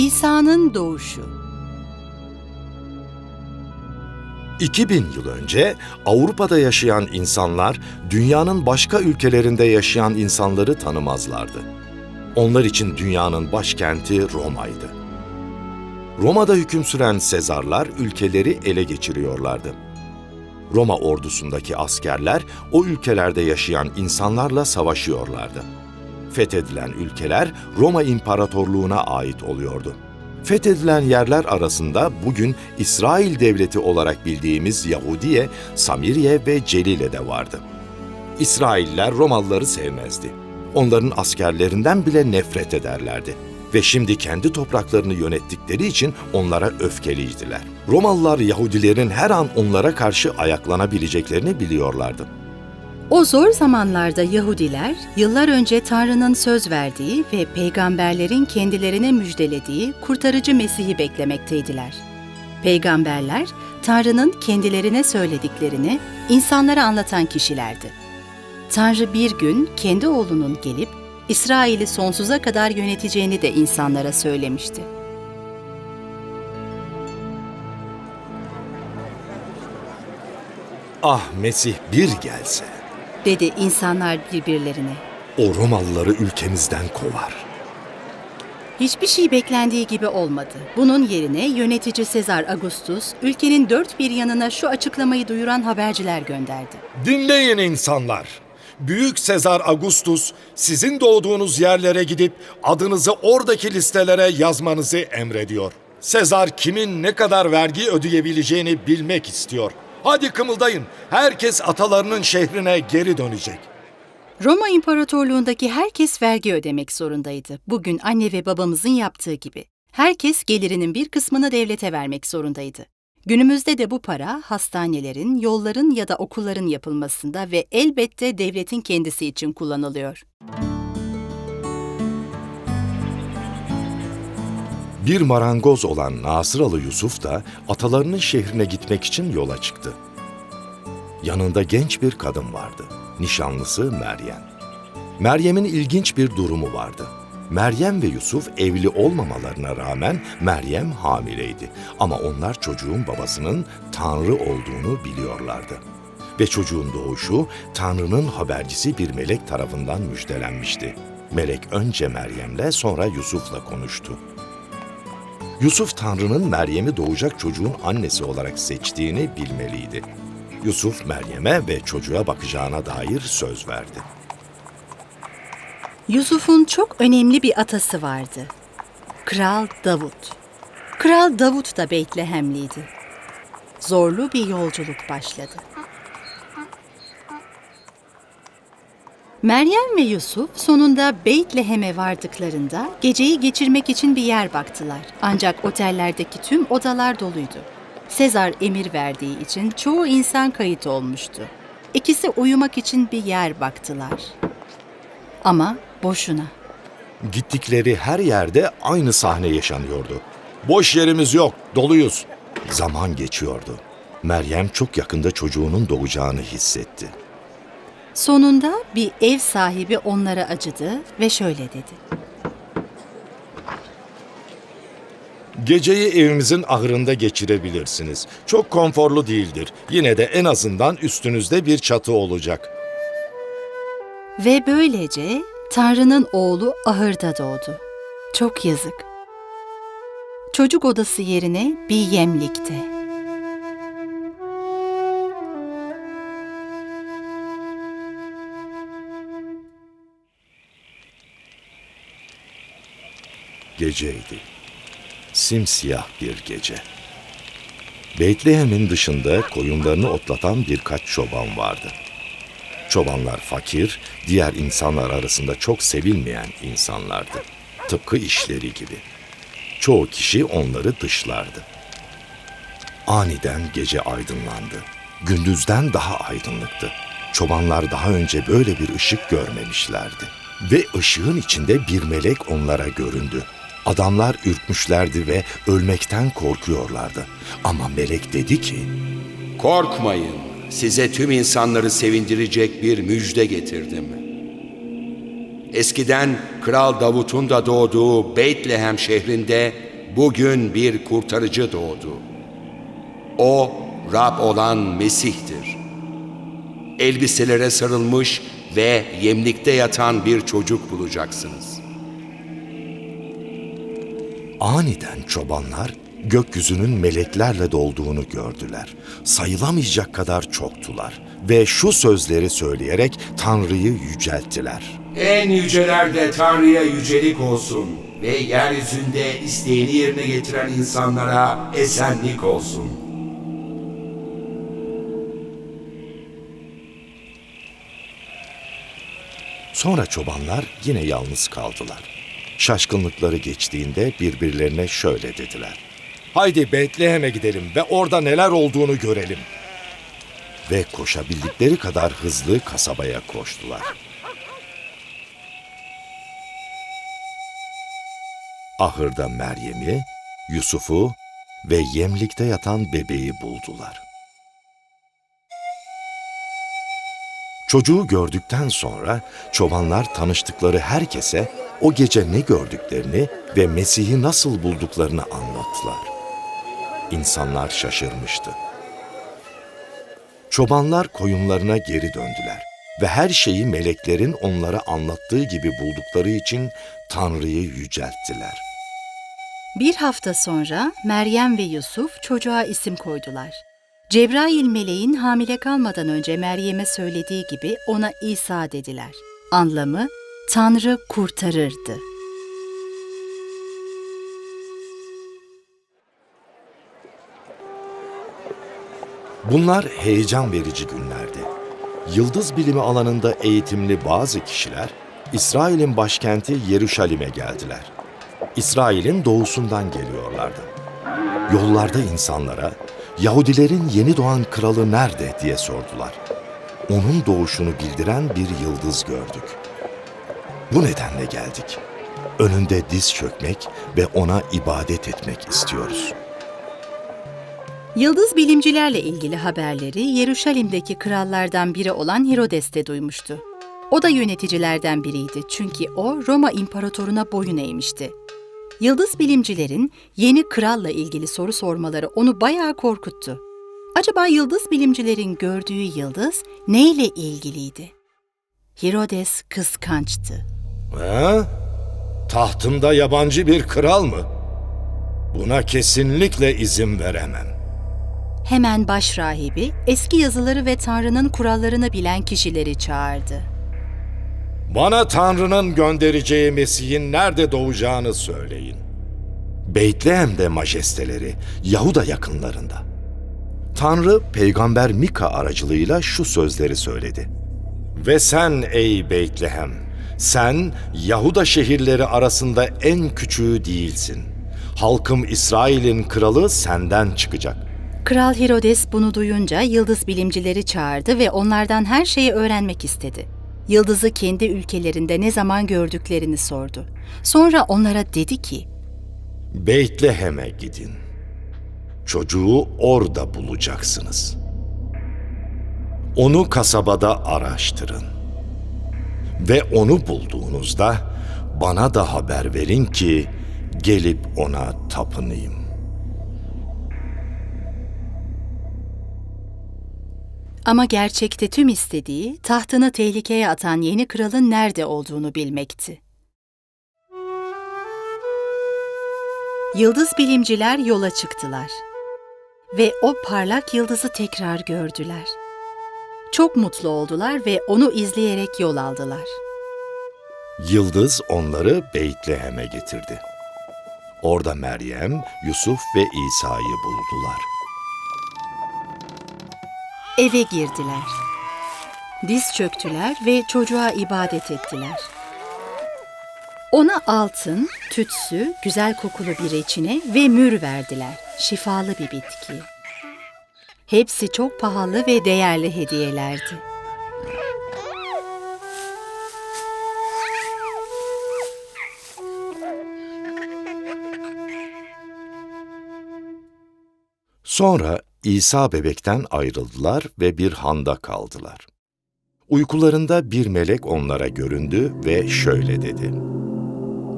İsa'nın doğuşu 2000 yıl önce Avrupa'da yaşayan insanlar dünyanın başka ülkelerinde yaşayan insanları tanımazlardı. Onlar için dünyanın başkenti Roma'ydı. Roma'da hüküm süren Sezarlar ülkeleri ele geçiriyorlardı. Roma ordusundaki askerler o ülkelerde yaşayan insanlarla savaşıyorlardı. Fethedilen ülkeler Roma İmparatorluğu'na ait oluyordu. Fethedilen yerler arasında bugün İsrail Devleti olarak bildiğimiz Yahudiye, Samiriye ve Celile de vardı. İsrailler Romalıları sevmezdi. Onların askerlerinden bile nefret ederlerdi ve şimdi kendi topraklarını yönettikleri için onlara öfkeliydiler. Romalılar Yahudilerin her an onlara karşı ayaklanabileceklerini biliyorlardı. O zor zamanlarda Yahudiler, yıllar önce Tanrı'nın söz verdiği ve peygamberlerin kendilerine müjdelediği kurtarıcı Mesih'i beklemekteydiler. Peygamberler, Tanrı'nın kendilerine söylediklerini insanlara anlatan kişilerdi. Tanrı bir gün kendi oğlunun gelip İsrail'i sonsuza kadar yöneteceğini de insanlara söylemişti. Ah Mesih bir gelse, Dedi insanlar birbirlerine. o Romalıları ülkemizden kovar. Hiçbir şey beklendiği gibi olmadı. Bunun yerine yönetici Sezar Augustus, ülkenin dört bir yanına şu açıklamayı duyuran haberciler gönderdi. Dinleyin insanlar. Büyük Sezar Augustus sizin doğduğunuz yerlere gidip adınızı oradaki listelere yazmanızı emrediyor. Sezar kimin ne kadar vergi ödeyebileceğini bilmek istiyor. Hadi kımıldayın. Herkes atalarının şehrine geri dönecek. Roma İmparatorluğundaki herkes vergi ödemek zorundaydı. Bugün anne ve babamızın yaptığı gibi. Herkes gelirinin bir kısmını devlete vermek zorundaydı. Günümüzde de bu para hastanelerin, yolların ya da okulların yapılmasında ve elbette devletin kendisi için kullanılıyor. Bir marangoz olan Nasıralı Yusuf da atalarının şehrine gitmek için yola çıktı. Yanında genç bir kadın vardı. Nişanlısı Meryem. Meryem'in ilginç bir durumu vardı. Meryem ve Yusuf evli olmamalarına rağmen Meryem hamileydi. Ama onlar çocuğun babasının Tanrı olduğunu biliyorlardı. Ve çocuğun doğuşu Tanrı'nın habercisi bir melek tarafından müjdelenmişti. Melek önce Meryem'le sonra Yusuf'la konuştu. Yusuf Tanrı'nın Meryem'i doğacak çocuğun annesi olarak seçtiğini bilmeliydi. Yusuf Meryem'e ve çocuğa bakacağına dair söz verdi. Yusuf'un çok önemli bir atası vardı. Kral Davut. Kral Davut da Beytlehemliydi. Zorlu bir yolculuk başladı. Meryem ve Yusuf sonunda Beytlehem'e vardıklarında geceyi geçirmek için bir yer baktılar. Ancak otellerdeki tüm odalar doluydu. Sezar emir verdiği için çoğu insan kayıt olmuştu. İkisi uyumak için bir yer baktılar. Ama boşuna. Gittikleri her yerde aynı sahne yaşanıyordu. Boş yerimiz yok, doluyuz. Zaman geçiyordu. Meryem çok yakında çocuğunun doğacağını hissetti. Sonunda bir ev sahibi onlara acıdı ve şöyle dedi. Geceyi evimizin ahırında geçirebilirsiniz. Çok konforlu değildir. Yine de en azından üstünüzde bir çatı olacak. Ve böylece Tanrı'nın oğlu ahırda doğdu. Çok yazık. Çocuk odası yerine bir yemlikte. Geceydi. Simsiyah bir gece. Beytlehem'in dışında koyunlarını otlatan birkaç çoban vardı. Çobanlar fakir, diğer insanlar arasında çok sevilmeyen insanlardı. Tıpkı işleri gibi. Çoğu kişi onları dışlardı. Aniden gece aydınlandı. Gündüzden daha aydınlıktı. Çobanlar daha önce böyle bir ışık görmemişlerdi. Ve ışığın içinde bir melek onlara göründü. Adamlar ürkmüşlerdi ve ölmekten korkuyorlardı. Ama melek dedi ki, Korkmayın, size tüm insanları sevindirecek bir müjde getirdim. Eskiden Kral Davut'un da doğduğu Beytlehem şehrinde bugün bir kurtarıcı doğdu. O Rab olan Mesih'tir. Elbiselere sarılmış ve yemlikte yatan bir çocuk bulacaksınız. Aniden çobanlar gökyüzünün meleklerle dolduğunu gördüler. Sayılamayacak kadar çoktular ve şu sözleri söyleyerek Tanrı'yı yücelttiler. En yücelerde Tanrı'ya yücelik olsun ve yeryüzünde isteğini yerine getiren insanlara esenlik olsun. Sonra çobanlar yine yalnız kaldılar. Şaşkınlıkları geçtiğinde birbirlerine şöyle dediler. Haydi Betlehem'e gidelim ve orada neler olduğunu görelim. Ve koşabildikleri kadar hızlı kasabaya koştular. Ahırda Meryem'i, Yusuf'u ve yemlikte yatan bebeği buldular. Çocuğu gördükten sonra çobanlar tanıştıkları herkese o gece ne gördüklerini ve Mesih'i nasıl bulduklarını anlattılar. İnsanlar şaşırmıştı. Çobanlar koyunlarına geri döndüler ve her şeyi meleklerin onlara anlattığı gibi buldukları için Tanrı'yı yücelttiler. Bir hafta sonra Meryem ve Yusuf çocuğa isim koydular. Cebrail meleğin hamile kalmadan önce Meryem'e söylediği gibi ona İsa dediler. Anlamı Tanrı kurtarırdı. Bunlar heyecan verici günlerdi. Yıldız bilimi alanında eğitimli bazı kişiler İsrail'in başkenti Yeruşalim'e geldiler. İsrail'in doğusundan geliyorlardı. Yollarda insanlara Yahudilerin yeni doğan kralı nerede diye sordular. Onun doğuşunu bildiren bir yıldız gördük. Bu nedenle geldik. Önünde diz çökmek ve ona ibadet etmek istiyoruz.'' Yıldız bilimcilerle ilgili haberleri Yeruşalim'deki krallardan biri olan Herodes de duymuştu. O da yöneticilerden biriydi çünkü o Roma imparatoruna boyun eğmişti. Yıldız bilimcilerin yeni kralla ilgili soru sormaları onu bayağı korkuttu. Acaba yıldız bilimcilerin gördüğü yıldız neyle ilgiliydi? Herodes kıskançtı. Ha? Tahtımda yabancı bir kral mı? Buna kesinlikle izin veremem. Hemen baş rahibi eski yazıları ve Tanrı'nın kurallarını bilen kişileri çağırdı. Bana Tanrı'nın göndereceği Mesih'in nerede doğacağını söyleyin. Beytlehem'de majesteleri, Yahuda yakınlarında. Tanrı peygamber Mika aracılığıyla şu sözleri söyledi. Ve sen ey Beytlehem, sen Yahuda şehirleri arasında en küçüğü değilsin. Halkım İsrail'in kralı senden çıkacak. Kral Herodes bunu duyunca yıldız bilimcileri çağırdı ve onlardan her şeyi öğrenmek istedi. Yıldızı kendi ülkelerinde ne zaman gördüklerini sordu. Sonra onlara dedi ki, Beytlehem'e gidin. Çocuğu orada bulacaksınız. Onu kasabada araştırın. Ve onu bulduğunuzda bana da haber verin ki gelip ona tapınayım. ama gerçekte tüm istediği tahtını tehlikeye atan yeni kralın nerede olduğunu bilmekti. Yıldız bilimciler yola çıktılar ve o parlak yıldızı tekrar gördüler. Çok mutlu oldular ve onu izleyerek yol aldılar. Yıldız onları Beytlehem'e getirdi. Orada Meryem, Yusuf ve İsa'yı buldular. Eve girdiler. Diz çöktüler ve çocuğa ibadet ettiler. Ona altın, tütsü, güzel kokulu bir reçine ve mür verdiler. Şifalı bir bitki. Hepsi çok pahalı ve değerli hediyelerdi. Sonra İsa bebekten ayrıldılar ve bir handa kaldılar. Uykularında bir melek onlara göründü ve şöyle dedi.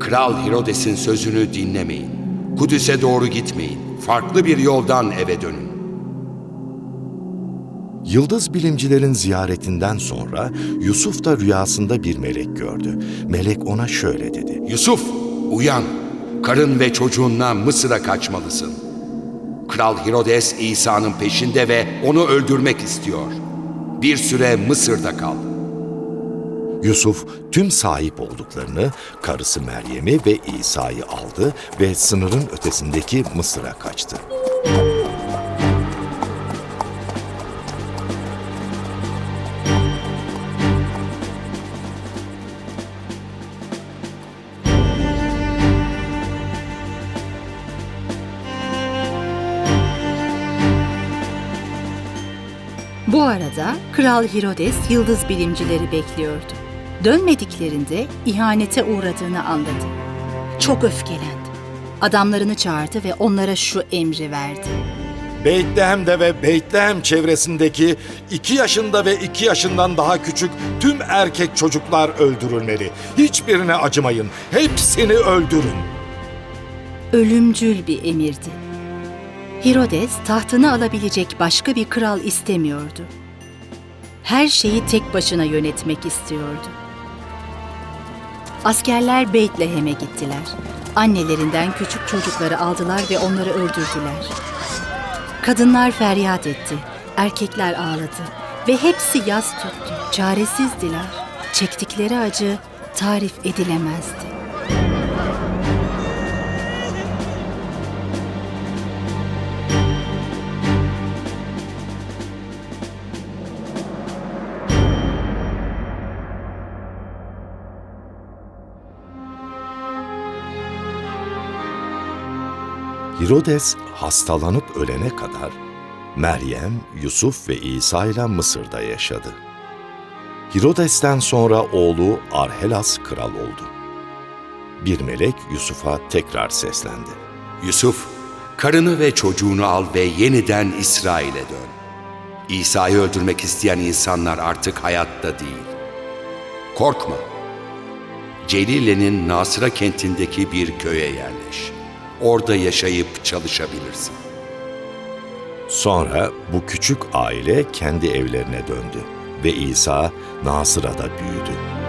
Kral Herodes'in sözünü dinlemeyin. Kudüs'e doğru gitmeyin. Farklı bir yoldan eve dönün. Yıldız bilimcilerin ziyaretinden sonra Yusuf da rüyasında bir melek gördü. Melek ona şöyle dedi. Yusuf, uyan. Karın ve çocuğunla Mısır'a kaçmalısın. Kral Herodes İsa'nın peşinde ve onu öldürmek istiyor. Bir süre Mısır'da kal. Yusuf tüm sahip olduklarını, karısı Meryem'i ve İsa'yı aldı ve sınırın ötesindeki Mısır'a kaçtı. Kral Herodes yıldız bilimcileri bekliyordu. Dönmediklerinde ihanete uğradığını anladı. Çok öfkelendi. Adamlarını çağırdı ve onlara şu emri verdi. Beytlehem'de ve Beytlehem çevresindeki iki yaşında ve iki yaşından daha küçük tüm erkek çocuklar öldürülmeli. Hiçbirine acımayın. Hepsini öldürün. Ölümcül bir emirdi. Herodes tahtını alabilecek başka bir kral istemiyordu. Her şeyi tek başına yönetmek istiyordu. Askerler Beytlehem'e gittiler. Annelerinden küçük çocukları aldılar ve onları öldürdüler. Kadınlar feryat etti, erkekler ağladı ve hepsi yas tuttu, çaresizdiler. Çektikleri acı tarif edilemezdi. Herodes hastalanıp ölene kadar Meryem, Yusuf ve İsa ile Mısır'da yaşadı. Herodes'ten sonra oğlu Arhelas kral oldu. Bir melek Yusuf'a tekrar seslendi. Yusuf, karını ve çocuğunu al ve yeniden İsrail'e dön. İsa'yı öldürmek isteyen insanlar artık hayatta değil. Korkma. Celile'nin Nasıra kentindeki bir köye yerleş. Orada yaşayıp çalışabilirsin. Sonra bu küçük aile kendi evlerine döndü ve İsa Nasıra'da büyüdü.